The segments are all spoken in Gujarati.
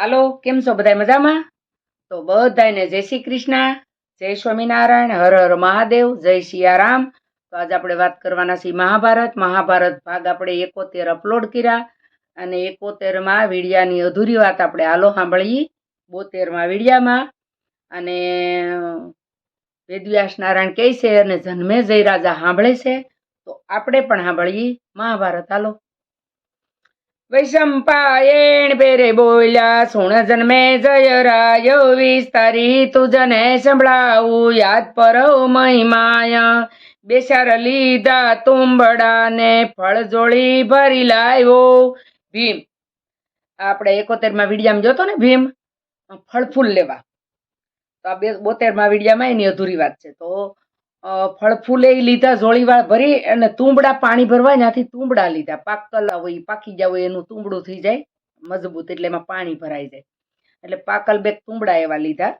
હાલો, કેમ છો બધા મજામાં? તો બધાને જય શ્રી કૃષ્ણ, જય સ્વામિનારાયણ, હર હર મહાદેવ, જય સિયારામ તો આજે આપણે વાત કરવાના છીએ મહાભારત. મહાભારત ભાગ આપણે એકોતેર અપલોડ કર્યા અને એકોતેરમાં વીડિયાની અધૂરી વાત આપણે હાલો સાંભળીએ. બોતેરમાં વીડિયામાં અને વેદવ્યાસ નારાયણ કહે છે અને જન્મે જય રાજા સાંભળે છે. તો આપણે પણ સાંભળીએ. મહાભારત, હાલો. વૈશંપાયણ પેરે બોલ્યા સુણ જન્મે જય રાય વિસ્તારી તુજને સંભળાવું યાદ પરો મહિમાય બેસાર લીધા તુંબડા ને ફળ જોડી ભરી લાવ્યો ભીમ આપણે એકોતેરમાં વિડિયામાં જોતો ને ભીમ ફળ ફૂલ લેવા તો આ બે બોતેરમાં વિડિયામાં એની અધૂરી વાત છે તો ફળ ફૂલે લીધા, જોળીવાળ ભરી અને તુંબડા પાણી ભરવા ત્યાંથી તુંબડા લીધા. પાકલ હોય પાકી ગયા હોય, એનું તુંબડું થઈ જાય, મજબૂત, એટલે એમાં પાણી ભરાઈ જાય. એટલે પાકલ બે તુંબડા એવા લીધા.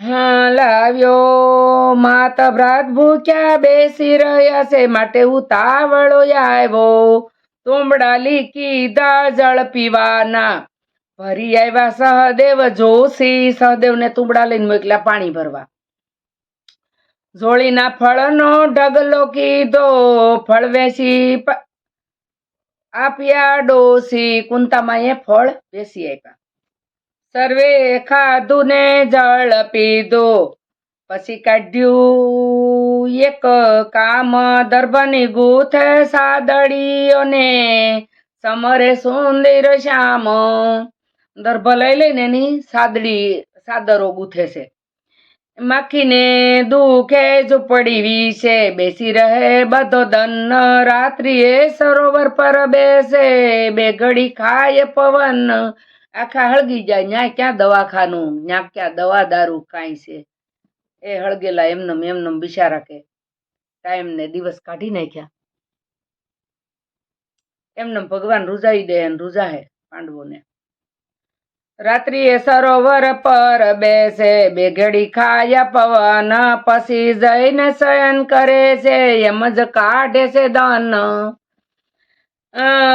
હા લાવ્યો માતા ભ્રાત ભૂખ્યા બેસી રહ્યા છે, માટે ઉતાવળો આવ્યો. તુંબડા લીકી દા જળ પીવાના. ભરી આવ્યા સહદેવ જોશી, સહદેવને તુંબડા લઈને મોકલ્યા પાણી ભરવા. જોળીના ફળનો ઢગલો કીધો, ફળ પ- આપ્યા ડોસી કુંતામાં એ ફળ વેસી આપ્યા સર્વે ખાધું ને જળ પીધું, પછી કાઢ્યું એક કામ દર્ભની ગૂથ સાદડીઓને, સમરે સુંદર શ્યામ. દર્ભ લઈ લઈને એની સાદડી, સાદરો ગૂંથે છે. માખીને દુખે ઝૂંપડી વિશે બેસી રહે બધો દન રાત્રિએ સરોવર પર બેસે. બે ઘડી ખાય પવન. આખા હળગી જાય. ન્યા ક્યાં દવાખાનું? ન્યા ક્યાં દવા દારૂ કાંઈ છે? એ હળગેલા એમનેમ એમનેમ બિચારા કે ટાઈમ ને દિવસ કાઢી નાખ્યા. એમનેમ ભગવાન રૂજાઈ દે રૂજાહે પાંડવોને. રાત્રિએ સરોવર પર બેસે બે ઘડી ખાયા પવન પછી જઈને શયન કરે છે, એમ જ કાઢે છે દાન.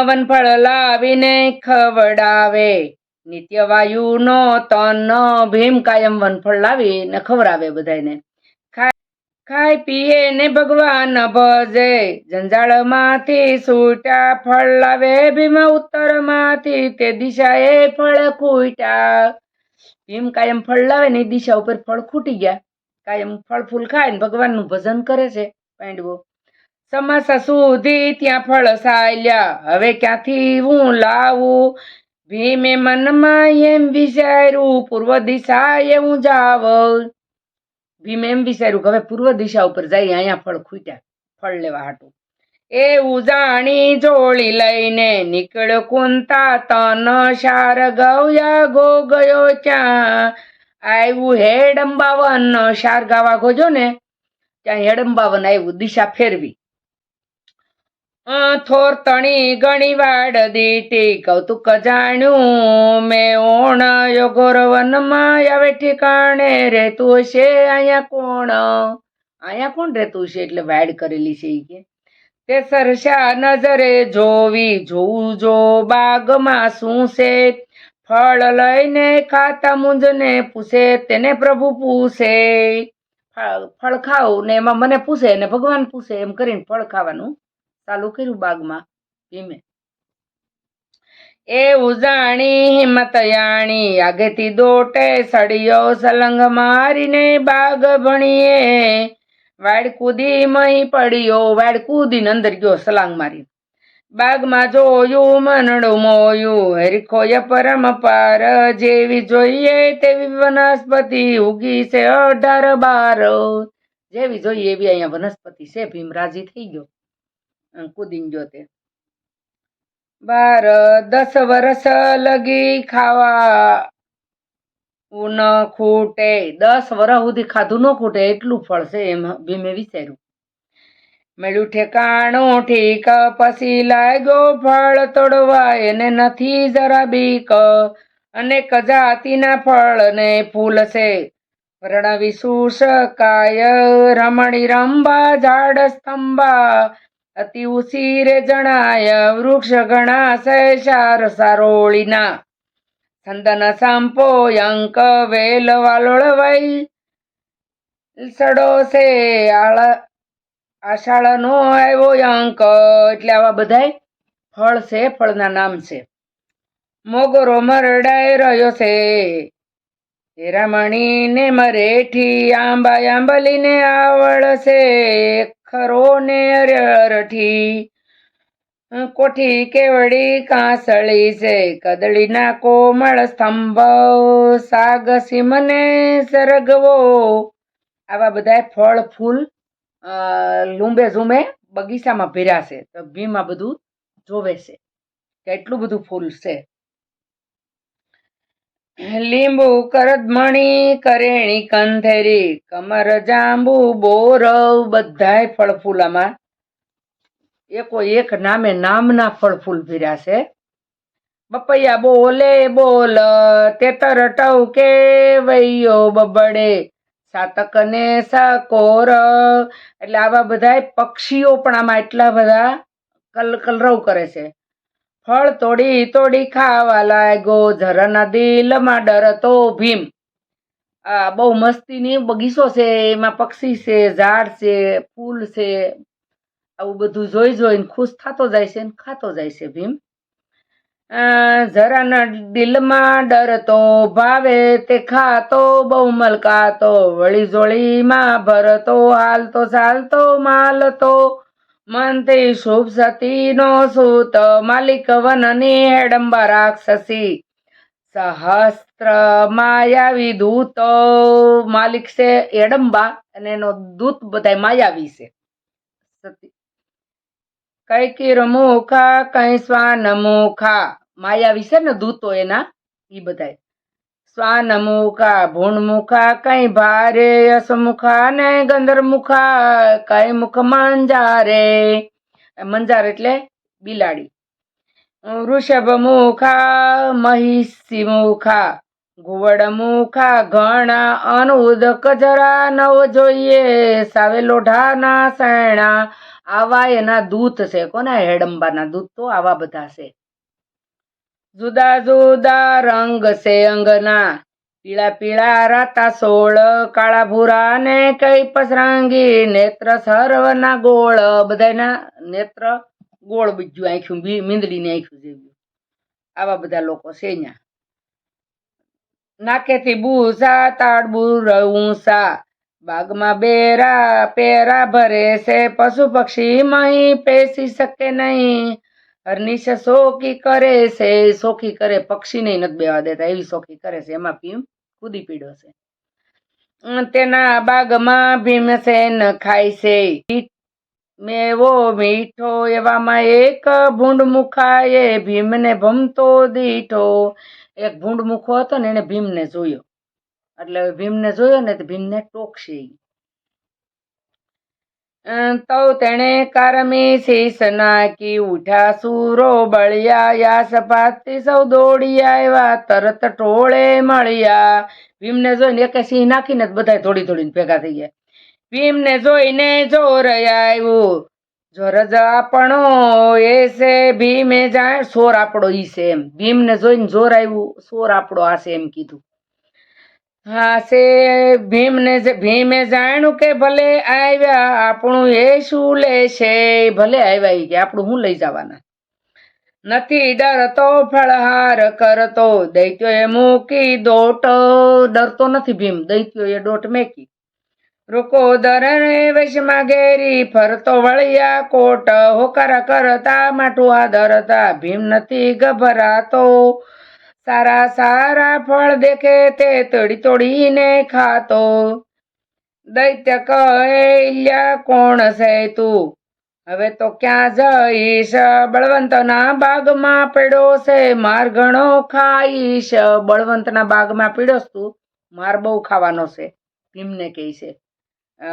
વનફળ લાવીને ખવડાવે નિત્ય વાયુનો તન ભીમ કાયમ વનફળ લાવીને ખવડાવે બધાને ખાય પીએ ને ભગવાન ભજે. જંજાળમાંથી છૂટા ફળ લાવે, ભીમ ઉત્તરમાંથી તે દિશાએ ફળ ખૂટ્યા. ભીમ કાયમ ફળ લાવે ને એ દિશા ઉપર ફળ ખૂટી ગયા. કાયમ ફળ ફૂલ ખાય ને ભગવાનનું ભજન કરે છે, પાંડવો. સમાસા સુધી ત્યાં ફળ સાયલ્યા. હવે ક્યાંથી હું લાવું? ભીમે મનમાં એમ વિચાર્યું, પૂર્વ દિશાએ હું જાવ ભીમે એમ વિચાર્યું કે હવે પૂર્વ દિશા ઉપર જાય અહીંયા ફળ ખૂટ્યા, ફળ લેવા હાટું. એવું જાણી જોડી લઈને નીકળ્યો કુંતા તન શાર ગવ્યા ગો ગયો ત્યાં આવ્યું હેડંબાવન શાર ગાવા ગોજો ને, ત્યાં હેડંબાવન આવ્યું દિશા ફેરવી. થોર તણી ઘણી વાડ દીટી. કૌતુક જાણ્યું મેં ઓણ યોગોરવનમાં આવે ઠેકાણે. રહેતું હશે અહીંયા કોણ? અહીંયા કોણ રહેતું છે એટલે વાડ કરેલી છે કે. તે સરસા નજરે જોવી. જોવું જો બાગમાં શું છે? ફળ લઈને ખાતા મુંજને પૂછે, તેને પ્રભુ પૂછે? ફળ ખાવ ને એમાં મને પૂછે ને ભગવાન પૂછે, એમ કરીને ફળ ખાવાનું. ચાલુ કર્યું બાગમાં? ભીમે. એવું જાણી હિંમતયાણી, આગેથી દોટે સળિયો સલંગ મારીને બાગ ભણીએ. વાડ કૂદી મહી પડ્યો, વાડ કૂદીને અંદર ગયો સલાંગ મારી બાગમાં જોયું મનડું મોયું, હરીખોય પરમ પાર જેવી જોઈએ તેવી વનસ્પતિ, ઉગી છે અઢાર બાર. જેવી જોઈએ એવી અહીંયા વનસ્પતિ છે, ભીમ રાજી થઈ ગયો. કૂદીને તે બાર દસ વર્ષ લગી ખાવા. ન ખૂટે. દસ વર્ષ સુધી ખાધું ન ખૂટે, એટલું ફળશે એમ ભીમે વિચાર્યું. મેળું ઠેકાણું, ઠીક પછી લાગ્યો ફળ તોડવા. એને નથી જરા બીક. અને જાતિના ફળ ને ફૂલ છે. વર્ણવી શુષ્કાય રમણી રંબા ઝાડ સ્તંભા. અતિ ઉસીરે જણાય વૃક્ષ ઘણા સૈશાર સારોળીના. સંદન સાંપો અંક વેલ વાલોળ વઈ સડો છે આળ આષાઢનો આવ્યો અંક એટલે આવા બધાય ફળ છે, ફળના નામ છે. મોગરો મરડાય રહ્યો છે. હીરામણી ને મરેઠી આંબા આંબલી ને આવડશે. ખરો ને અરઠી કોઠી કેવડી કાંસળી છે, કદળીના કોમળ સ્તંભ, સાગ સિમને સરગવો. આવા બધા ફળ, ફૂલ લૂંબે ઝૂંબે બગીચામાં ભેરાશે તો ભીમાં બધું જોવે છે. કે એટલું બધું ફૂલ છે. લીંબુ કરદમણી, કરેણી કંધેરી કમર જાંબુ, બોરવ, બધાય ફળ ફૂલામાં એકો એક નામે નામના ફળ ફૂલ ફીર્યા છે. બપૈયા બોલે બોલ, તેતર ટવકે વૈયો બબડે. સાતક ને સકોર, એટલે આવા બધાય પક્ષીઓ પણ આમાં એટલા બધા કલ કલરવ કરે છે. ફળ તોડી તોડી ખાવા લાગ્યો. ઝરના દિલમાં ડરતો ભીમ. આ બહુ મસ્તીની બગીચો છે, એમાં પક્ષી છે, ઝાડ છે, ફૂલ છે. આવું બધું જોઈ જોઈને ખુશ થતો જાય છે ને ખાતો જાય છે ભીમ. જરાના દિલમાં ડરતો ભાવે, તે ખાતો બહુ મલકાતો. વળી જોળીમાં ભરતો, હાલતો ચાલતો, માલતો. મનથી શુભ સતીનો સૂત, માલિક વનની હેડંબા રાક્ષસી. સહસ્ત્ર માયાવી દૂત. માલિક છે એડંબા અને એનો દૂત બધા માયાવી છે. સતી. કઈ કીર મુખા, કઈ શ્વાન મુખા. માયાવી છે ને દૂતો એના, ઈ બધાય. શ્વાન મુખા ભૂણ મુખા કઈ ભારે યશ મુખા ને ગંધર મુખા કઈ મુખ મંજારે? મંજાર એટલે બિલાડી. વૃષભ મુખા મહિષી મુખા ઘુવડ મુખા ઘણા અનુદક જરા નવ જોઈએ સાવે લોઢાના સૈણા, આવા એના દૂત છે. કોના હેડંબાના દૂત તો આવા બધા છે. જુદા જુદા રંગ છે અંગના. પીળા પીળા રાતા સોળ, કાળા ભૂરા ને કઈ પસરાંગી. નેત્ર સર્વના ગોળ, બધાના નેત્ર ગોળ બીજું આંખ્યું મીંદડીને આંખ્યું જેવું. આવા બધા લોકો છે અહીંયા નાકેથી બૂસા તાડબું ઊંસા. બાગમાં બેરા, પેરા ભરે છે, પશુ પક્ષી, મહી પેસી શકે નહીં. હરનિશ શોકી કરે છે. શોખી કરે, પક્ષીને નથી બેવા દેતા, એવી શોખી કરે છે. એમાં ભીમ કૂદી પીડો છે. તેના બાગમાં ભીમસેન ખાય છે. મેવો મીઠો, એવામાં એક ભૂંડ મુખાએ ભીમને ભમતો દીઠો. એક ભૂંડ મુખો હતો ને, એને ભીમને જોયો. એટલે ભીમને જોયો ને, તો ભીમને ટોકશે તો તેણે કારમી શીશ નાખી ઉઠ્યા સૂરો બળિયા યા સપાતી સૌ દોડી આવ્યા તરત ટોળે મળ્યા. ભીમને જોઈને એક સિંહ નાખીને બધા થોડી થોડીને ભેગા થઈ ગયા. ભીમને જોઈને જોર આવ્યું જોરજ આપણો એ છે, ભીમે જાણ, સોર આપણો ઈ છે એમ. ભીમને જોઈને જોર આવ્યું સોર આપણો આ છે એમ કીધું. હા સે ભીમને ને ભીમે જાણ્યું કે ભલે આવ્યા, આપણું એ શું લેશે. ભલે આવ્યા એ કે, આપણું શું લઈ જવાના? નથી ડરતો ફળહાર કરતો દૈત્યો એ મૂકી દોટ. ડરતો નથી ભીમ દૈત્યો એ દોટ મેકી. રૂકો દરને વૈશમાં ઘેરી, ફરતો વળિયા કોટ. હોકાર કરતા માટું આદરતા ભીમ નથી ગભરાતો. સારા સારા ફળ દેખે તે તોડી તોડીને ખાતો. દૈત્ય કહે ઇલ્યા કોણ છે તું? હવે તો ક્યાં જઈશ? બળવંતના બાગમાં પીડો છે. માર ઘણો ખાઈશ. બળવંતના બાગમાં પીડોશ તું? માર બહુ ખાવાનો છે ભીમને કહે છે. અ,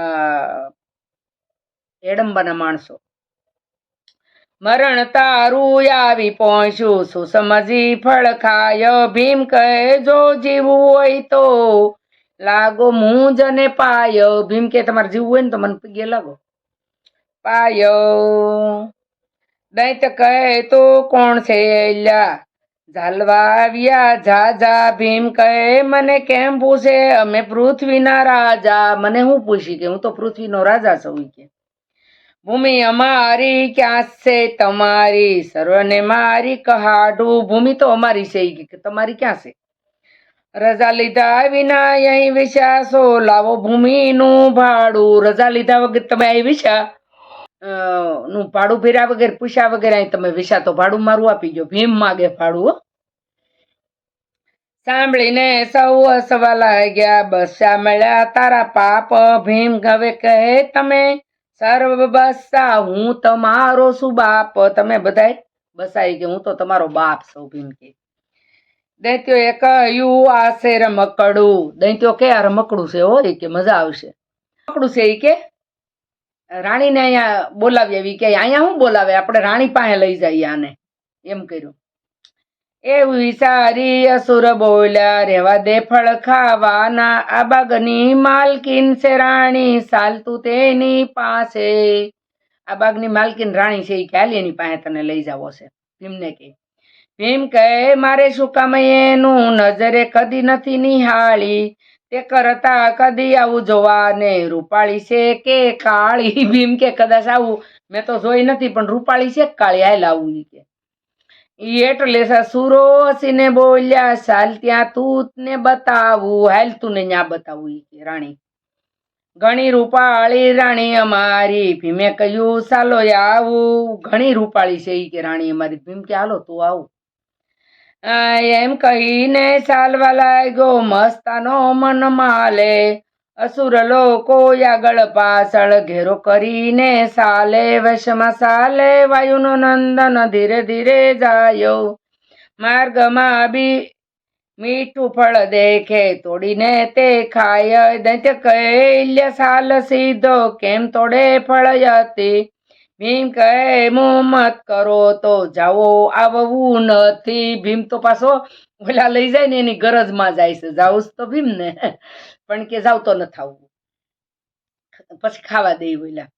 એડંબાના માણસો. મરણ તારું આવી પહોંચ્યું શું સમજી ફળ ખાય, ભીમ કહે, જો જીવવું હોય તો. લાગો હું ને પાય, ભીમ કે તમારે જીવવું હોય ને તો મને પગે લાગો. પાય, દૈત કહે, તો કોણ છે લ્યા ઝાલવા આવ્યા ઝાઝા, ભીમ કહે, મને કેમ પૂછે? અમે પૃથ્વીના રાજા. મને હું પૂછી કે, હું તો પૃથ્વીનો રાજા છું કે ભૂમિ અમારી ક્યાં છે તમારી? સર્વને મારી કહાડું. ભૂમિ તો અમારી છે કે તમારી ક્યાં છે? રજા લીધા વિના અહીં વિશ્વાસો લાવો ભૂમિનું ભાડું. રજા લીધા વગર તમે અહીં વિશા નું ભાડું ફેર્યા વગર, પૂછ્યા વગર અહીં તમે વિશા તો ભાડું મારું આપી ગયો ભીમ માગે ભાડું સાંભળીને સૌ હસવા લાગ્યા. બસ્યા મળ્યા તારા પાપ. ભીમ હવે કહે તમે સર્વ બસા, હું તમારો શું બાપ? તમે બધાય બસાઈ કે હું તો તમારો બાપ સૌ કે. દૈત્યો એ કહ્યું, આ છે રમકડું. દૈત્યો કે, આ રમકડું છે હોય કે મજા આવશે. રમકડું છે એ કે? રાણીને અહીંયા બોલાવી આવી કે, અહીંયા શું બોલાવે? આપણે રાણી પાસે લઈ જઈએ આને. એમ કર્યું. એવું વિચારી અસુર બોલ્યા, રેવા દે ફળ ખાવાના. આ બાગની માલકીન છે રાણી, ચાલતું તેની પાસે. આ બાગની માલકીન રાણી છે એ ખ્યાલ એની પાસે તને લઈ જાવો છે? ભીમને કે. ભીમ કહે, મારે શું કામ એનું? નજરે કદી નથી નિહાળી. તે કરતા કદી આવું જોવા ને રૂપાળી છે કે કાળી? ભીમ કે, કદાચ આવું. મેં તો જોઈ નથી, પણ રૂપાળી છે કાળી? હાલ આવું કે. એટલે સસુરો હસીને બોલ્યા, ચાલ ત્યાં તું ને બતાવું. હાલ તું ને ન્યા બતાવું કે, રાણી. ઘણી રૂપાળી રાણી અમારી. ભીમે કહ્યું, ચાલો આવું. ઘણી રૂપાળી છે ઈ કે, રાણી અમારી. ભીમ કે, હાલો તું આવું. એમ કહીને ચાલવા લાગ્યો, મસ્તાનો મન માલે. અસુર લોકો આગળ પાછળ ઘેરો કરીને સાલે, વશમાં સાલે, વાયુનો નંદન ધીરે ધીરે જાયો. માર્ગમાં બી મીઠું ફળ દેખે, તોડીને તે ખાય. દૈત્ય કૈલ્ય સાલ સીધો, કેમ તોડે ફળ હતી ભીમ કહે મોહમ્મદ કરો તો જાઓ, આવવું નથી. ભીમ તો પાછો ઓલા લઈ જાય ને એની ગરજમાં જાય છે. જાવું તો ભીમ ને પણ કે જાવતો ન થવું પછી ખાવા દે બોલ્યા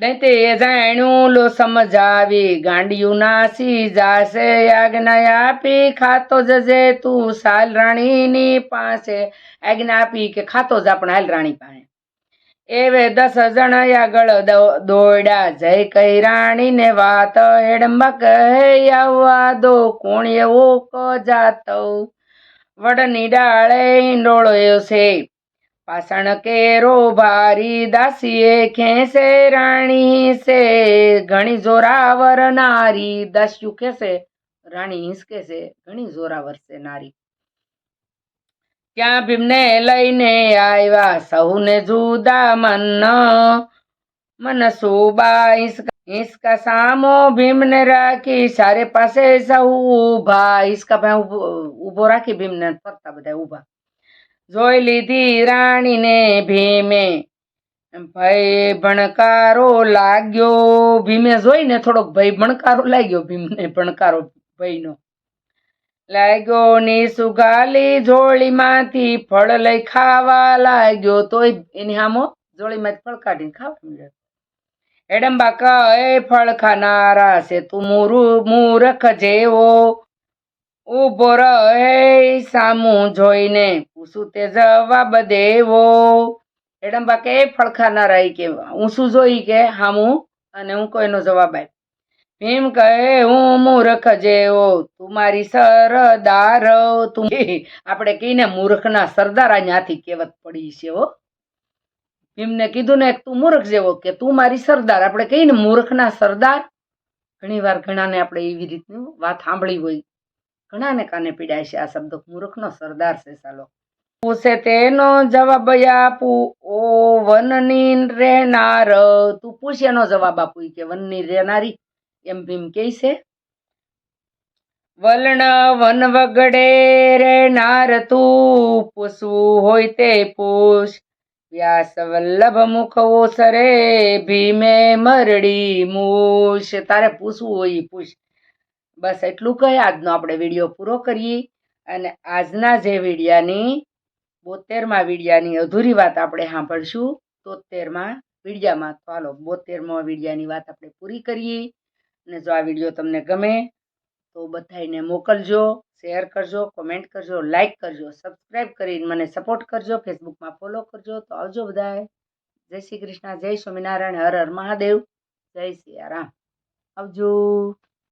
દૈતે એ જાણ્યું, લો સમજાવી ગાંડિયું નાસી જાશે, આજ્ઞા આપી ખાતો જજે, તું સાલ રાણીની પાસે. આજ્ઞા આપી કે ખાતો જ આપણે હાલ રાણી પાસે. એવે દસ જણ આગળ દોડ્યા જય કઈ રાણીને વાત હેડંબા કહે, આવવા દો, કોણ એવો ક જાતો? વડની ડાળે ઈંડોળ્યો છે. પાષાણ કેરો ભારી દાસીએ ખેંચે રાણી છે. ઘણી જોરાવર નારી, દાસ્યુ ખેંચે રાણી હિંસકે છે ઘણી જોરાવર છે નારી. ત્યાં ભીમને લઈને આવ્યા? સૌને જુદા મન મન સુબા હિંસકા હિંસકા સામો ભીમને રાખી સારે પાસે સૌ ઊભા હિંસકા ભાઈ ઊભો રાખી ભીમને ફરતા બધા ઊભા જોઈ લીધી રાણીને ભીમે ભય ભણકારો લાગ્યો ભીમે જોઈને થોડોક ભય ભણકારો લાગ્યો ભીમને ભણકારો ભયનો લાગ્યો ની સુગાલી જોળીમાંથી ફળ લઈ ખાવા લાગ્યો તોય એની સામો જોળીમાંથી ફળ કાઢીને ખાવા મળ્યો એડંબા કહે ફળ ખાનારા છે તું મુરુ, મૂરખ જેવો. ઊભો રહે સામું જોઈને પૂછું તે જવાબ દેવો. એડંબા કે ફળ ખાનારા કે હું શું જોઈ કે હામું? અને હું કોઈનો જવાબ આપ ભીમ કહે, હું મૂર્ખ જેવો, તું મારી સરદાર તું આપણે કહીને મૂર્ખના સરદાર અહીંયાથી કહેવત પડી છે હો. ભીમને કીધું ને તું મૂર્ખ જેવો કે તું મારી સરદાર. આપણે કહીને મૂર્ખના સરદાર. ઘણી વાર ઘણાને આપણે એવી રીતની વાત સાંભળી હોય. ઘણાને કાને પીડાય છે આ શબ્દ. મૂર્ખનો સરદાર છે ચાલો પૂછે તેનો જવાબ આપું. ઓ વનની રહેનાર. તું પૂછ એનો જવાબ આપું કે વનની રહેનારી. એમ ભીમ કહે છે. વલણ વન વગડે રહેનાર તું. પૂછવું હોય તે પૂછ. વ્યાસ વલ્લભ મુખ ઓસરે ભીમે મરડી મૂશ તારે પૂછવું હોય પૂછ. બસ એટલું કહે, આજનો આપણે વીડિયો પૂરો કરીએ. અને આજના જે વિડીયાની, બોતેરમાં વિડીયાની અધૂરી વાત આપણે સાંભળશું, તોતેરમાં વિડીયામાં. તો હાલો, બોતેરમાં વિડીયાની વાત આપણે પૂરી કરીએ. અને જો આ વીડિયો તમને ગમે, તો બધાને મોકલજો. શેર કરજો કોમેન્ટ કરજો લાઈક કરજો સબસ્ક્રાઈબ કરીને મને સપોર્ટ કરજો, ફેસબુકમાં ફોલો કરજો. તો આવજો બધાય. જય શ્રી કૃષ્ણ, જય સ્વામિનારાયણ, હર હર મહાદેવ, જય સિયારામ. આવજો.